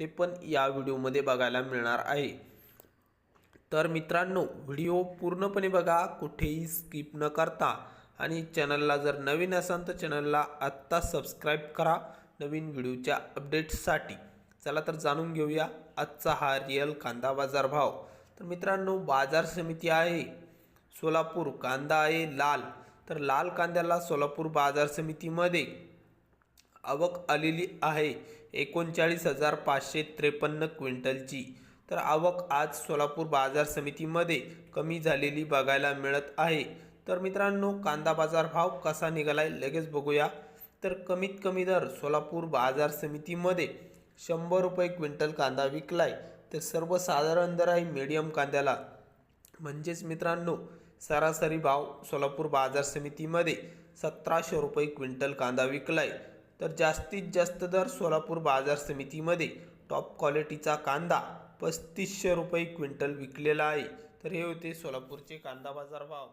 ते पण या व्हिडिओमध्ये बघायला मिळणार आहे. तर मित्रांनो व्हिडिओ पूर्णपणे बघा कुठेही स्किप न करता. आणि चॅनलला जर नवीन असाल तर चॅनलला आत्ता सबस्क्राईब करा नवीन व्हिडिओच्या अपडेट्ससाठी. चला तर जाणून घेऊया आजचा हा रिअल कांदा बाजार भाव. तर मित्रांनो बाजार समिती आहे सोलापूर. कांदा आहे लाल. तर लाल कांद्याला सोलापूर बाजार समितीमध्ये आवक आलेली आहे. एकोणचाळीस हजार पाचशे त्रेपन्न क्विंटलची. तर आवक आज सोलापूर बाजार समितीमध्ये कमी झालेली बघायला मिळत आहे. तर मित्रांनो कांदा बाजार भाव कसा निघालाय लगेच बघूया. तर कमीत कमी दर सोलापूर बाजार समितीमध्ये शंभर रुपये क्विंटल कांदा विकलाय. तर सर्वसाधारण दर आहे मीडियम कांद्याला. म्हणजेच मित्रांनो सरासरी भाव सोलापूर बाजार समितीमध्ये सतराशे रुपये क्विंटल कांदा विकलाय. तर जास्तीत जास्त दर सोलापूर बाजार समितीमध्ये. टॉप क्वालिटीचा कांदा पस्तीसशे रुपये क्विंटल विकलेला आहे. तर हे होते सोलापूरचे कांदा बाजार भाव.